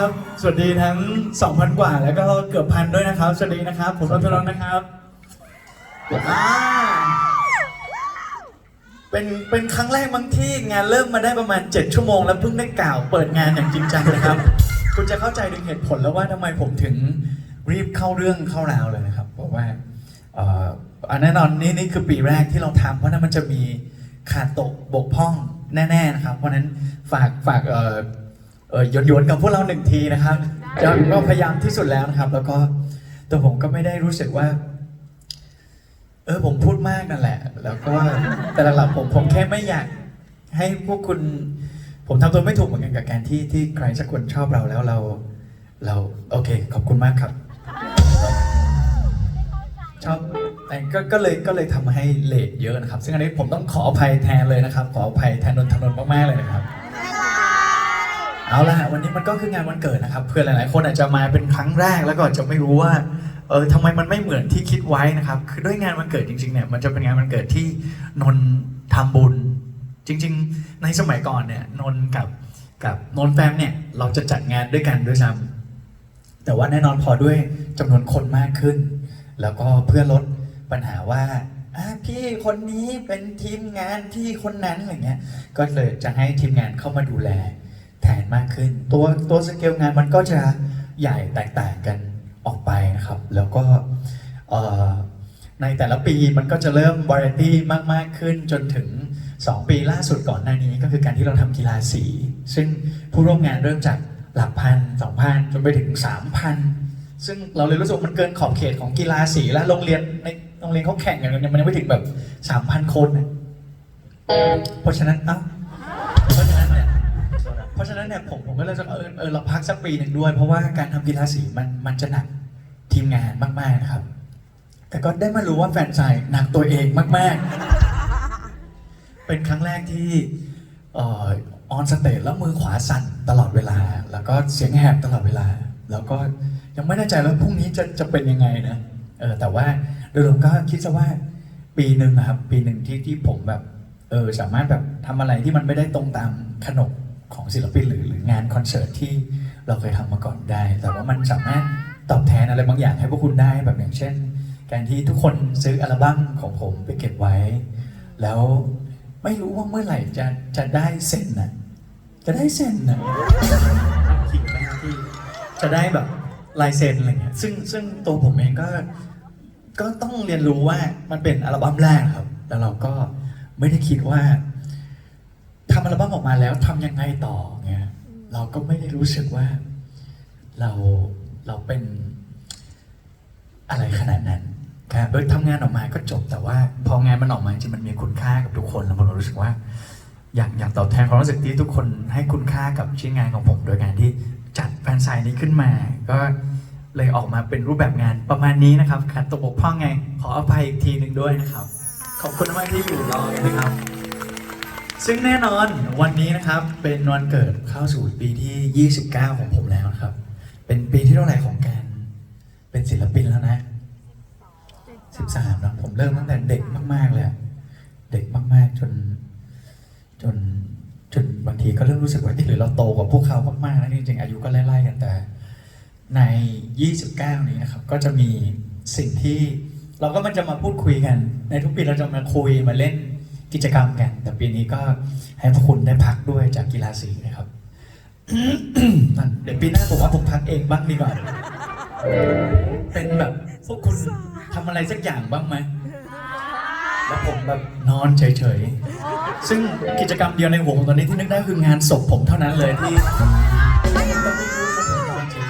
สวัสดีนะครับสวัสดีทั้ง 2,000 กว่า แล้วก็เกือบพันด้วยนะครับ สวัสดีนะครับ ผมรัตนนท์นะครับอ่าเป็นเป็นครั้งแรกบางที่งานเริ่มมาได้ประมาณ 7 ชั่วโมง แล้วเพิ่งได้กล่าวเปิดงานอย่างจริงจังนะครับ คุณจะเข้าใจถึงเหตุผลแล้วว่าทำไมผมถึงรีบเข้าเรื่องเข้าราวเลยนะครับบอกว่าเอ่ออันแน่นอนนี่นี่คือปีแรกที่เราทำเพราะนั้นมันจะมีขาดตกบกพร่องแน่ ๆ นะครับ เพราะฉะนั้นฝากฝากเอ่อ เออโยนๆกับพวกเราหนึ่งทีนะครับจะก็พยายามที่สุดแล้วนะครับ แล้วก็ตัวผมก็ไม่ได้รู้สึกว่า เออผมพูดมากนั่นแหละ แล้วก็แต่หลักๆผมผมแค่ไม่อยาก ให้พวกคุณ ผมทำตัวไม่ถูกเหมือนกันกับการที่ที่ใครสักคนชอบเราแล้วเรา เราโอเค ขอบคุณมากครับ ชอบแต่ก็ก็เลยก็เลยทำให้เลทเยอะนะครับ ซึ่งอันนี้ผมต้องขออภัยแทนเลยนะครับ ขออภัยแทนนนทนนท์มากๆเลยนะครับ เอาล่ะวันนี้มันก็คืองานวันเกิดนะครับเพื่อนหลายๆ คนอาจจะมาเป็นครั้งแรกแล้วก็จะไม่รู้ว่าเออทำไมมันไม่เหมือนที่คิดไว้นะครับ คือด้วยงานวันเกิดจริงๆเนี่ยมันจะเป็นงานวันเกิดที่นนท์ทำบุญ จริง ๆ ในสมัยก่อนเนี่ยนนกับกับนนแฟมเนี่ยเราจะจัดงานด้วยกันด้วยซ้ำแต่ว่าแน่นอนพอด้วยจำนวนคนมากขึ้น แล้วก็เพื่อลดปัญหาว่าพี่คนนี้เป็นทีมงานที่คนนั้นอะไรเงี้ยก็เลยจะให้ทีมงานเข้ามาดูแล แทนมากขึ้น ตัวตัวสเกลงานมันก็จะใหญ่แตกต่างกันออกไปนะครับ แล้วก็ในแต่ละปีมันก็จะเริ่มวาไรตี้มากมากขึ้นจนถึง 2 ปีล่าสุดก่อนหน้านี้ก็คือการที่เราทำกีฬาสี ซึ่งผู้ร่วมงานเริ่มจากหลักพันสองพันจนไปถึง 3,000 ซึ่งเราเลยรู้สึกมันเกินขอบเขตของกีฬาสีแล้วโรงเรียนในโรงเรียนเขาแข่งกันเนี่ยมันยังไม่ถึงแบบ 3,000 คนน่ะเพราะฉะนั้นเอ้า ราะฉะนั้นเนี่ยผมผมก็เลยจะเออเออเราพักสักปีหนึ่งด้วย เพราะว่าการทำกีฬาสีมันมันจะหนักทีมงานมากๆนะครับ แต่ก็ได้มารู้ว่าแฟนชายหนักตัวเองมาก ๆ เป็นครั้งแรกที่เอออนสเตจแล้วมือขวาสั่นตลอดเวลา แล้วก็เสียงแหบตลอดเวลา แล้วก็ยังไม่แน่ใจว่าพรุ่งนี้จะจะเป็นยังไงนะเออแต่ว่าโดยรวมก็คิดซะว่าปีหนึ่งนะครับ ปีหนึ่งที่ที่ผมแบบเออสามารถแบบทำอะไรที่มันไม่ได้ตรงตามขนบ ของศิลปินหรือหรืองานคอนเสิร์ตที่เราเคยทำมาก่อนได้ แต่ว่ามันสามารถตอบแทนอะไรบางอย่างให้พวกคุณได้แบบอย่างเช่น การที่ทุกคนซื้ออัลบั้มของผมไปเก็บไว้ แล้วไม่รู้ว่าเมื่อไหร่จะจะได้เซ็นน่ะจะได้เซ็นน่ะคิดไหมครับที่จะได้แบบลายเซ็นอะไรเงี้ยซึ่งซึ่งตัวผมเองก็ก็ต้องเรียนรู้ว่ามันเป็นอัลบั้มแรกครับ แล้วเราก็ไม่ได้คิดว่าำอัลบั้มออกมาแล้วทำยังไงต่อเงี้ยเราก็ไม่ได้รู้สึกว่าเราเราเป็นอะไรขนาดนั้นครับโดยทำงานออกมาก็จบแต่ว่า พองานมันออกมาจริงๆมันมีคุณค่ากับทุกคนแล้วผมรู้สึกว่า อยากอยากตอบแทนความรู้สึกที่ทุกคนให้คุณค่ากับชิ้นงานของผม โดยการที่จัดแฟนไซน์นี้ขึ้นมา ก็เลยออกมาเป็นรูปแบบงานประมาณนี้นะครับขาดตกบกพร่องไง ขออภัยอีกทีหนึ่งด้วยนะครับ ขอบคุณมากที่อยู่รอกันนะครับ ซึ่งแน่นอนวันนี้นะครับเป็นวันเกิดเข้าสู่ปีที่ 29 ของผมแล้วครับ เป็นปีที่เท่าไหร่ของการเป็นศิลปินแล้วนะ 13นะผมเริ่มตั้งแต่เด็กมาก ๆ เลยเด็กมากๆจน จนจนบางทีก็เริ่มรู้สึกว่าที่หรือเราโตกว่าพวกเขามากๆแล้วจริงๆอายุก็ไล่ๆกันแต่ ใน 29 นี้นะครับ ก็จะมีสิ่งที่เราก็มันจะมาพูดคุยกัน ในทุกปีเราจะมาคุยมาเล่น กิจกรรมกัน แต่ปีนี้ก็ให้พวกคุณได้พักด้วยจากกีฬาสีนะครับนั่นเดี๋ยวปีหน้าผมว่าผมพักเองบ้างดีกว่า เป็นแบบพวกคุณทำอะไรสักอย่างบ้างไหม แล้วผมแบบนอนเฉยๆ ซึ่งกิจกรรมเดียวในหัวผมตอนนี้ที่นึกได้คืองานศพผมเท่านั้นเลยที่ต้องไม่พูดว่าผมนอนเฉย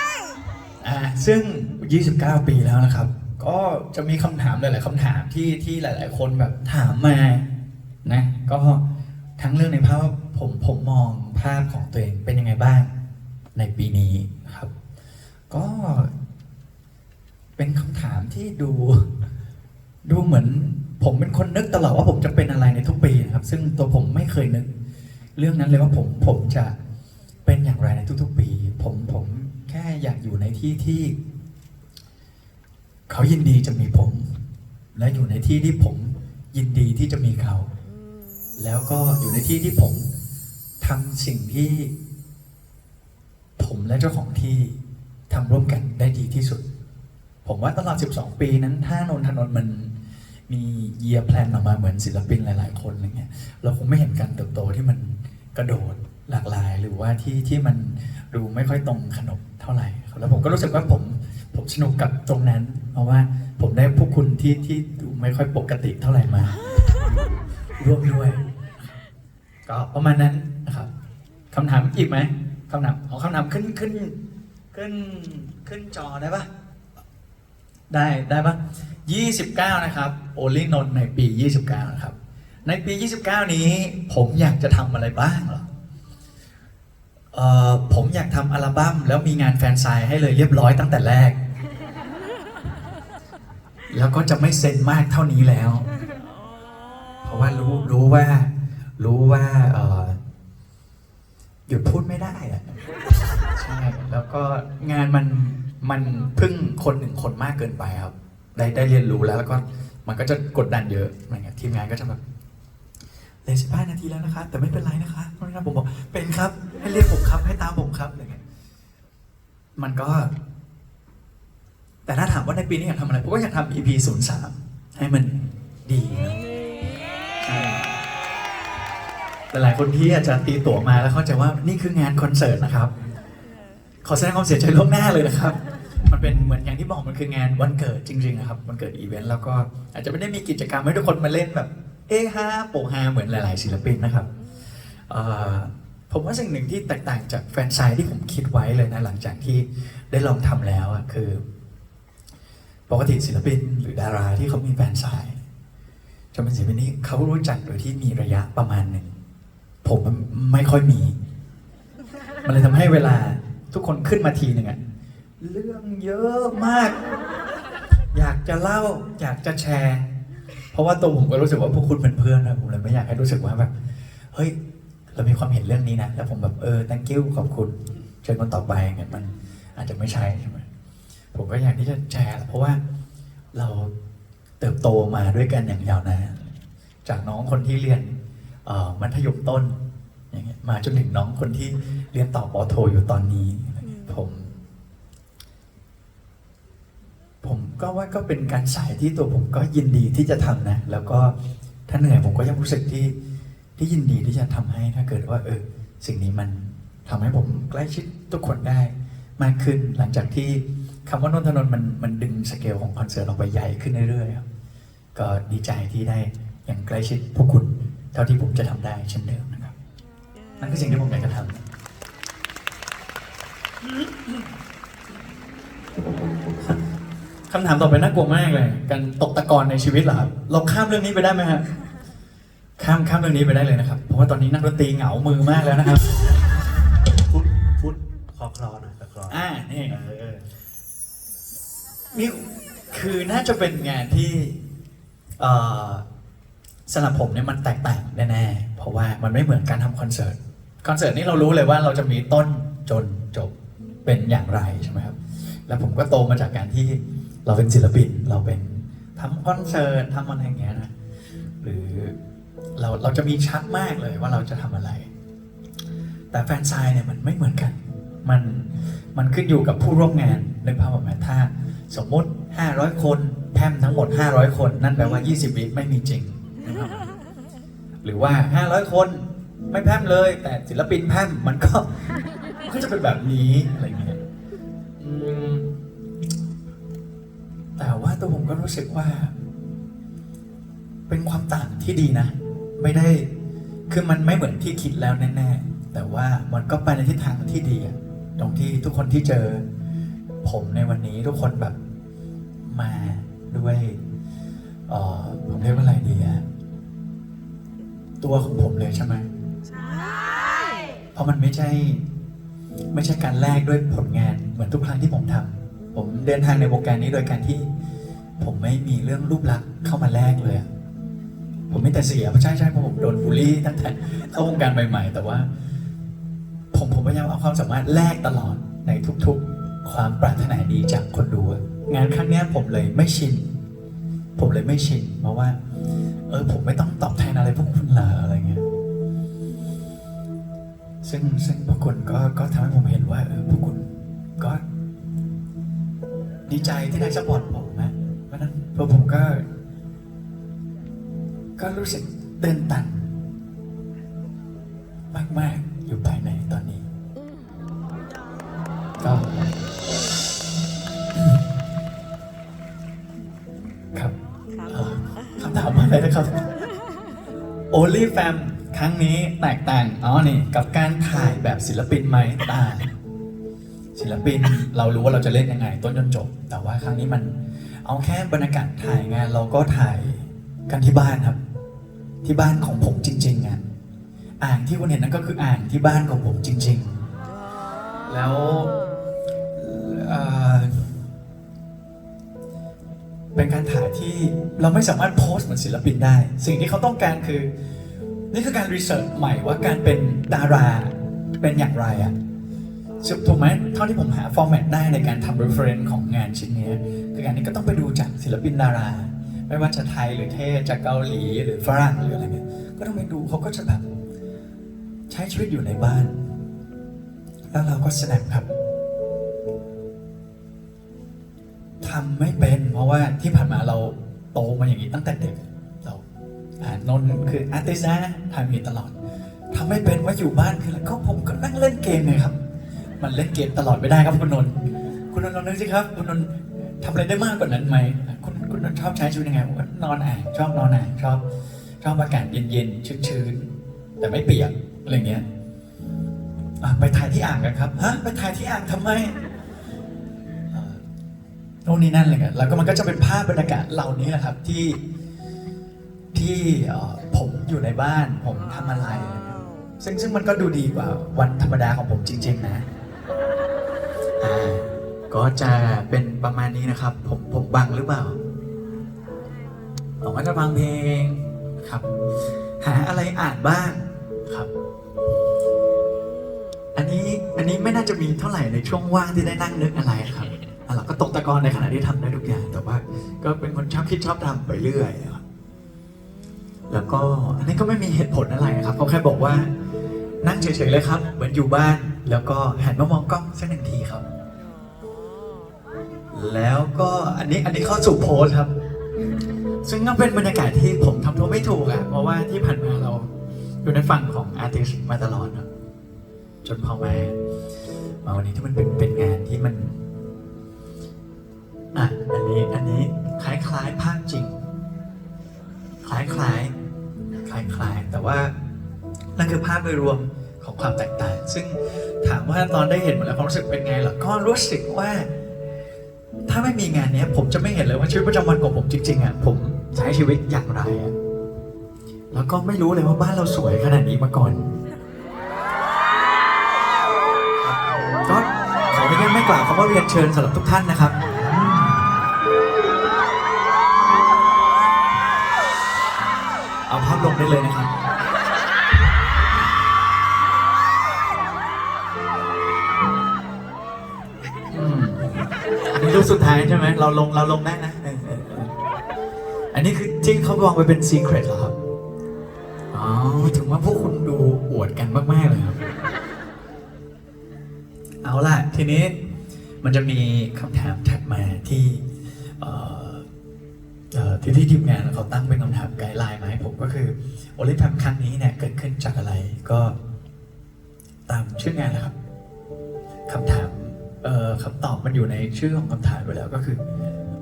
ๆอ่าซึ่ง 29 ปีแล้วนะครับ ก็จะมีคำถามหลาย ๆคำถามที่ที่หลาย ๆ คนแบบถามมานะ ก็ทั้งเรื่องในภาพผมผมมองภาพของตัวเองเป็นยังไงบ้างในปีนี้ครับ ก็เป็นคำถามที่ดู ดูเหมือน ผมเป็นคนนึกตลอดว่าผมจะเป็นอะไรในทุกปีนะครับ ซึ่งตัวผมไม่เคยนึก เรื่องนั้นเลยว่าผมผมจะเป็นอย่างไรในทุก ๆ ปี ผมผมแค่อยากอยู่ในที่ที่ เขายินดีจะมีผม และอยู่ในที่ที่ผมยินดีที่จะมีเขา แล้วก็อยู่ในที่ที่ผมทำสิ่งที่ ผมและเจ้าของที่ทำร่วมกันได้ดีที่สุด ผมว่าตลอด 12 ปีนั้น ถ้านนทนนท์มันมีเยียร์แพลนออกมาเหมือนศิลปินหลาย ๆ คนอะไรเงี้ยเราคงไม่เห็นการเติบโตที่มันกระโดดหลากหลาย หรือว่าที่ที่มันดูไม่ค่อยตรงขนบเท่าไหร่ แล้วผมก็รู้สึกว่าผม ผมสนุกกับตรงนั้น เพราะว่าผมได้พวกคุณที่ที่ดูไม่ค่อยปกติเท่าไหร่มา ร่วมด้วย ก็ประมาณนั้นนะครับคำถามอีกไหมคำถามเอาคำถามขึ้นขึ้น ขึ้นขึ้นจอได้ปะได้ได้ปะ29 นะครับ โอลินนท์ในปี 29 นะครับ ในปี 29 นี้ผมอยากจะทำอะไรบ้างเหรอเอ่อ ผมอยากทำอัลบั้มแล้วมีงานแฟนไซน์ให้เลยเรียบร้อยตั้งแต่แรก แล้วก็จะไม่เซ็นมากเท่านี้แล้ว เพราะว่ารู้รู้ว่า รู้ว่าเอ่อหยุดพูดไม่ได้อะใช่แล้วก็งานมันมันพึ่งคนหนึ่งคนมากเกินไปครับ ได้ได้เรียนรู้แล้วแล้วก็มันก็จะกดดันเยอะอะไรเงี้ยทีมงานก็จะแบบ เหลยสิบห้านาทีแล้วนะคะ แต่ไม่เป็นไรนะคะเพราะนั้นผมบอกเป็นครับ ให้เรียกผมครับ ให้ตามผมครับอะไรเงี้ยมันก็ แต่ถ้าถามว่าในปีนี้อยากทำอะไรผมก็อยากทำ EP 0 3ให้มันดีนะหลายๆคนที่อาจจะตีตั๋วมาแล้วเข้าใจว่านี่คืองานคอนเสิร์ตนะครับ ขอแสดงความเสียใจล่วงหน้าเลยนะครับ มันเป็นเหมือนอย่างที่บอกมันคืองานวันเกิดจริงๆนะครับวันเกิดอีเวนต์แล้วก็อาจจะไม่ได้มีกิจกรรมให้ทุกคนมาเล่นแบบ เฮฮาโปฮาเหมือนหลาย ๆ ศิลปินนะครับผมว่าสิ่งหนึ่งที่แตกต่างจากแฟนไซน์ที่ผมคิดไว้เลยนะหลังจากที่ได้ลองทำแล้วอะคือ ปกติศิลปินหรือดาราที่เขามีแฟนไซน์จะเป็นศิลปินที่เขารู้จักโดยที่มีระยะประมาณหนึ่งผมมันไม่ค่อยมี มันเลยทำให้เวลาทุกคนขึ้นมาทีหนึ่งอะเรื่องเยอะมาก อยากจะเล่าอยากจะแชร์ เพราะว่าตัวผมก็รู้สึกว่าพวกคุณเป็นเพื่อนนะผมเลยไม่อยากให้รู้สึกว่าแบบ เฮ้ย เรามีความเห็นเรื่องนี้นะ แล้วผมแบบเออ thank you ขอบคุณ เชิญคนต่อไปเงี้ยมัน อาจจะไม่ใช่ใช่ไหมผมก็อยากที่จะแชร์เพราะว่าเราเติบโตมาด้วยกันอย่างยาวนานจากน้องคนที่เรียนมัธยมต้นอย่างเงี้ยมาจนถึงน้องคนที่เรียนต่อปอโทอยู่ตอนนี้ ผมก็ว่าก็เป็นการสายที่ตัวผมก็ยินดีที่จะทำนะ แล้วก็ถ้าเหนื่อยผมก็ยังรู้สึกที่ที่ยินดีที่จะทำให้ถ้าเกิดว่า เออ สิ่งนี้มันทำให้ผมใกล้ชิดทุกคนได้ มากขึ้นหลังจากที่คำว่านนทนน์มันมันดึงสเกลของคอนเสิร์ตออกไปใหญ่ขึ้นเรื่อยๆครับก็ดีใจที่ได้อย่างใกล้ชิดพวกคุณเท่าที่ผมจะทำได้เช่นเดิมนะครับนั่นคือสิ่งที่ผมอยากจะทำ คำถามต่อไปน่ากลัวมากเลย การตกตะกอนในชีวิตเหรอครับเราข้ามเรื่องนี้ไปได้ไหมครับข้ามข้ามเรื่องนี้ไปได้เลยนะครับ เพราะว่าตอนนี้นักดนตรีเหงามือมากแล้วนะครับ พุทธพุทธคอคลอหน่อยคอคลออ่านี่เออนี่คือน่าจะเป็นงานที่เอ่อสำหรับผมเนี่ยมันแตกต่างแน่ๆ เพราะว่ามันไม่เหมือนการทำคอนเสิร์ต คอนเสิร์ตนี่เรารู้เลยว่าเราจะมีต้นจนจบเป็นอย่างไรใช่ไหมครับ แล้วผมก็โตมาจากการที่ เราเป็นศิลปินเราเป็นทำคอนเสิร์ตทำอะไรอย่างเงี้ยนะหรือเราเราจะมีชัดมากเลยว่าเราจะทำอะไร แต่แฟนไซน์เนี่ยมันไม่เหมือนกัน มันมันขึ้นอยู่กับผู้ร่วมงานนึกภาพออกไหมถ้า สมมติ 500 คนแพมทั้งหมด 500 คน นั่นแปลว่า 20 วิไม่มีจริงนึกภาพออกไหรือว่า 500 คนไม่แพมเลย แต่ศิลปินแพมมันก็ก็จะเป็นแบบนี้อะไรอย่างเงี้ย ต่ว่าตัวผมก็รู้สึกว่า เป็นความต่างที่ดีนะ ไม่ได้คือมันไม่เหมือนที่คิดแล้วแน่ๆแต่ว่ามันก็ไปในทิศทางที่ดีอะตรงที่ทุกคนที่เจอ ผมในวันนี้ทุกคนแบบมาด้วยเอ่อผมเรียกว่าอะไรดีอะตัวของผมเลยใช่ไหมเพราะมันไม่ใช่ ไม่ใช่การแลกด้วยผลงานเหมือนทุกครั้งที่ผมทำผมเดินทางในวงการนี้โดยการที่ ผมไม่มีเรื่องรูปลักษณ์เข้ามาแลกเลย ผมไม่แต่เสียเพราะใช่ใช่เพราะผมโดนบูลลี่ตั้งแต่เข้าวงการใหม่ ๆ แต่ว่า ผมผมพยายามเอาความสามารถแลกตลอดในทุกๆ ความปรารถนาดีจากคนดู งานครั้งนี้ผมเลยไม่ชิน ผมเลยไม่ชินเพราะว่า เออผมไม่ต้องตอบแทนอะไรพวกคุณเหรออะไรเงี้ยซึ่งซึ่งซึ่งพวกคุณก็ก็ทำให้ผมเห็นว่าเออพวกคุณก็ ดีใจที่ได้สปอร์ตผม นะเพราะฉะนั้นพวกผมก็ ก็รู้สึกเต้นตัน มาก ๆ อยู่ภายในตอนนี้ ก็ครับครับเอ่อคำถามว่าอะไรนะครับ Only Fam ครั้งนี้แตกต่างอ๋อนี่กับการถ่ายแบบศิลปินไหมต่างศิลปินเรารู้ว่าเราจะเล่นยังไง ต้นจนจบ แต่ว่าครั้งนี้มัน เอาแค่บรรยากาศถ่ายงานเราก็ถ่ายกันที่บ้านครับ ที่บ้านของผมจริงๆอะอ่างที่คุณเห็นนั่นก็คืออ่างที่บ้านของผมจริง ๆ แล้วเป็นการถ่ายที่เราไม่สามารถโพสต์เหมือนศิลปินได้ สิ่งที่เขาต้องการคือ นี่คือการรีเสิร์ชใหม่ว่าการเป็นดาราเป็นอย่างไรอะ ถูกไหมเท่าที่ผมหาฟอร์แมตได้ในการทำ reference ของงานชิ้นนี้คือการนี้ก็ต้องไปดูจากศิลปินดารา ไม่ว่าจะไทยหรือเทศจากเกาหลีหรือฝรั่งหรืออะไรเงี้ยก็ต้องไปดูเขาก็จะแบบใช้ชีวิตอยู่ในบ้าน แล้วเราก็แสดงครับทำไม่เป็นเพราะว่าที่ผ่านมาเราโตมาอย่างนี้ตั้งแต่เด็กเราอ่านนคืออาร์ติสนะทำอย่างนี้ตลอดทำไม่เป็นว่าอยู่บ้านคืออะไรก็ผมก็นั่งเล่นเกมไงครับ มันเล่นเกมตลอดไม่ได้ครับคุณนนท์คุณนนท์ลองนึกสิครับคุณนนท์ทำอะไรได้มากกว่านั้นไหมคุณคุณนนท์ชอบใช้ชีวิตยังไงผมก็นอนอ่านชอบนอนอ่านชอบชอบอากาศเย็นๆชื้นๆแต่ไม่เปียกอะไรเงี้ยไปถ่ายที่อ่างกันครับฮะไปถ่ายที่อ่างทำไมโน่นนี่นั่นอะไรเงี้ยแล้วก็มันก็จะเป็นภาพบรรยากาศเหล่านี้แหละครับที่ที่ผมอยู่ในบ้านผมทำอะไรอะไร ซึ่งซึ่งมันก็ดูดีกว่าวันธรรมดาของผมจริง ๆ นะ ก็จะเป็นประมาณนี้นะครับ ผมผมบังหรือเปล่าผมก็จะฟังเพลงครับ หาอะไรอ่านบ้างครับ อันนี้อันนี้ไม่น่าจะมีเท่าไหร่ในช่วงว่างที่ได้นั่งนึกอะไรครับอะเราก็ตกตะกอนในขณะที่ทำได้ทุกอย่าง แต่ว่า ก็เป็นคนชอบคิดชอบทำไปเรื่อยครับแล้วก็อันนี้ก็ไม่มีเหตุผลอะไรครับเขาแค่บอกว่า นั่งเฉยๆเลยครับ เหมือนอยู่บ้าน แล้วก็หันมามองกล้องสักหนึ่งทีครับ แล้วก็อันนี้อันนี้เข้าสู่โพสครับ ซึ่งก็เป็นบรรยากาศที่ผมทำตัวไม่ถูกอะเพราะว่าที่ผ่านมาเราอยู่ในฝั่งของอาร์ติสมาตลอดนะจนพอมามาวันนี้ที่มันเป็นเป็นงานที่มันอะอันนี้อันนี้คล้ายๆภาพจริง คล้ายๆคล้ายๆแต่ว่านั่นคือภาพโดยรวม ของความแตกต่าง ซึ่งถามว่าตอนได้เห็นหมดแล้วความรู้สึกเป็นไงล่ะก็รู้สึกว่า ถ้าไม่มีงานนี้ผมจะไม่เห็นเลยว่าชีวิตประจำวันของผมจริงๆอะผมใช้ชีวิตอย่างไรอะแล้วก็ไม่รู้เลยว่าบ้านเราสวยขนาดนี้มาก่อนก็ขออนุญาตไม่กล่าวคำว่าเรียนเชิญสำหรับทุกท่านนะครับเอาภาพลงได้เลยนะครับ รูปสุดท้ายใช่ไหมเราลงเราลงได้นะเออเออเอออันนี้คือจริงเขาวางไว้เป็นซีเครตเหรอครับ อ๋อ ถึงว่าพวกคุณดูอวดกันมากๆเลยครับ เอาล่ะ ทีนี้มันจะมีคำถามถัดมาที่เอ่อเอ่อที่ที่ทีมงานเขาตั้งเป็นคำถามไกด์ไลน์มาให้ผมก็คือโอลิมปิกครั้งนี้เนี่ยเกิดขึ้นจากอะไรก็ตามชื่องานนะครับคำถาม คำตอบมันอยู่ในชื่อของคำถามไปแล้วก็คือ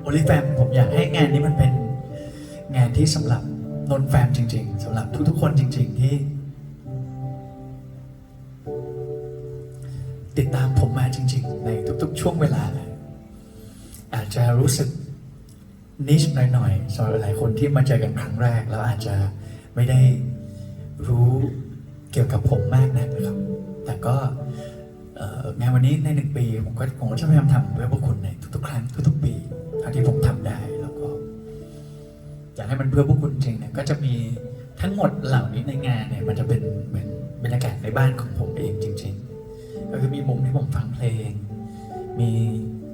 โอลิแฟมผมอยากให้งานนี้มันเป็นงานที่สำหรับนนแฟมจริง ๆสำหรับทุกๆคนจริง ๆ ที่ ติดตามผมมาจริง ๆ ในทุก ๆ ช่วงเวลาเลยอาจจะรู้สึกนิชหน่อยๆสำหรับหลายคนที่มาเจอกันครั้งแรก แล้วอาจจะไม่ได้รู้เกี่ยวกับผมมากนักนะครับ แต่ก็ งานวันนี้ในหนึ่งปีผมก็ผมก็จะพยายามทำเพื่อพวกคุณในทุกๆ ครั้งทุกๆ ปีเท่าที่ผมทำได้แล้วก็อยากให้มันเพื่อพวกคุณจริงเนี่ยก็จะมีทั้งหมดเหล่านี้ในงานเนี่ยมันจะเป็นเหมือนบรรยากาศในบ้านของผมเองจริงๆก็คือมีมุมที่ผมฟังเพลง มี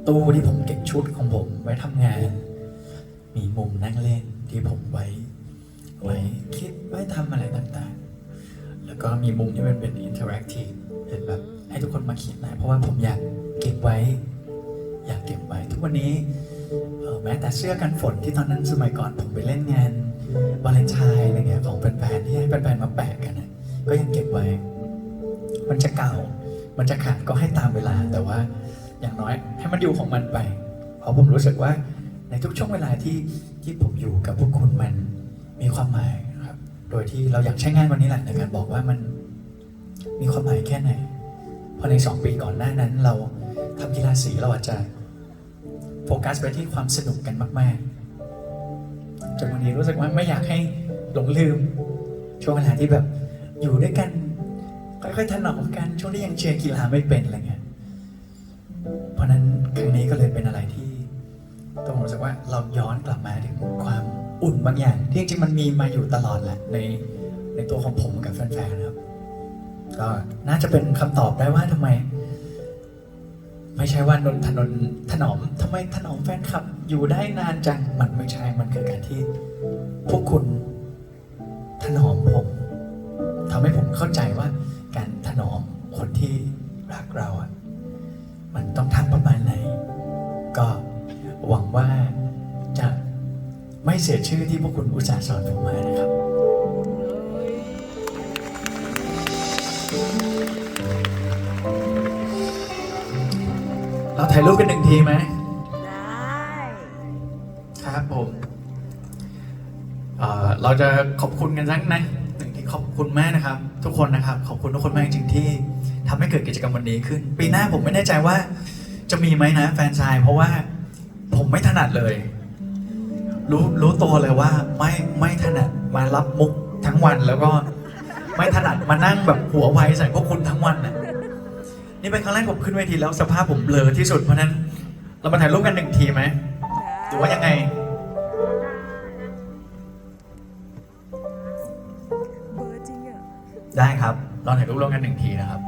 ตู้ที่ผมเก็บชุดของผมไว้ทำงาน มีมุมนั่งเล่นที่ผมไว้ ไว้คิดไว้ทำอะไรต่างๆ แล้วก็มีมุมที่มันเป็นอินเทอร์แอคทีฟ ทุกคนมาเขียนน่อยเพราะว่าผมอยากเก็บไว้ อยากเก็บไว้ ทุกวันนี้แม้แต่เสื้อกันฝนที่ตอนนั้นสมัยก่อนผมไปเล่นงานวาเลนไทน์อะไรเงี้ยของแฟนๆที่ให้แฟนๆมาแปะกันก็ยังเก็บไว้ มันจะเก่า มันจะขาดก็ให้ตามเวลาแต่ว่าอย่างน้อยให้มันอยู่ของมันไป เพราะผมรู้สึกว่าในทุกช่วงเวลาที่ที่ผมอยู่กับพวกคุณมันมีความหมายครับ โดยที่เราอยากใช้งานวันนี้แหละในการบอกว่ามันมีความหมายแค่ไหน เพราะในสองปีก่อนหน้านั้น เราทำกีฬาสีเราอาจจะโฟกัสไปที่ความสนุกกันมาก ๆ จนวันนี้รู้สึกว่าไม่อยากให้หลงลืม ช่วงเวลาที่แบบอยู่ด้วยกัน ค่อยๆถนอมกันช่วงที่ยังเชียร์กีฬาไม่เป็นอะไรเงี้ยเพราะฉะนั้นครั้งนี้ก็เลยเป็นอะไรที่ต้องรู้สึกว่าเราย้อนกลับมาถึงความอุ่นบางอย่าง ที่จริงๆมันมีมาอยู่ตลอดแหละในในตัวของผมกับแฟนๆนะครับ ก็น่าจะเป็นคำตอบได้ว่าทำไม ไม่ใช่ว่านนทนนถนอมทำไมถนอมแฟนคลับอยู่ได้นานจังมันไม่ใช่มันคือการที่ พวกคุณถนอมผมทำให้ผมเข้าใจว่า การถนอมคนที่รักเราอะมันต้องทำประมาณไหน ก็หวังว่าจะไม่เสียชื่อที่พวกคุณอุตส่าห์สอนผมมานะครับ เราถ่ายรูปกันหนึ่งทีไหม ได้ ครับผมเอ่อเราจะขอบคุณกันสักนะหนึ่งที่ขอบคุณมากนะครับ ทุกคนนะครับ ขอบคุณทุกคนมากจริงๆที่ทำให้เกิดกิจกรรมวันนี้ขึ้น ปีหน้าผมไม่แน่ใจว่า จะมีไหมนะแฟนชาย เพราะว่าผมไม่ถนัดเลย รู้รู้ตัวเลยว่าไม่ไม่ถนัดมารับมุกทั้งวันแล้วก็ ไม่ถนัดมานั่งแบบหัวไวใส่พวกคุณทั้งวันน่ะ นี่เป็นครั้งแรกผมขึ้นเวทีแล้วสภาพผมเบลอที่สุดเพราะฉะนั้น เรามาถ่ายรูปกันหนึ่งทีไหมหรือว่ายังไง เบอร์จริงอะ ได้ครับเราถ่ายรูปร่วมกันหนึ่งทีนะครับ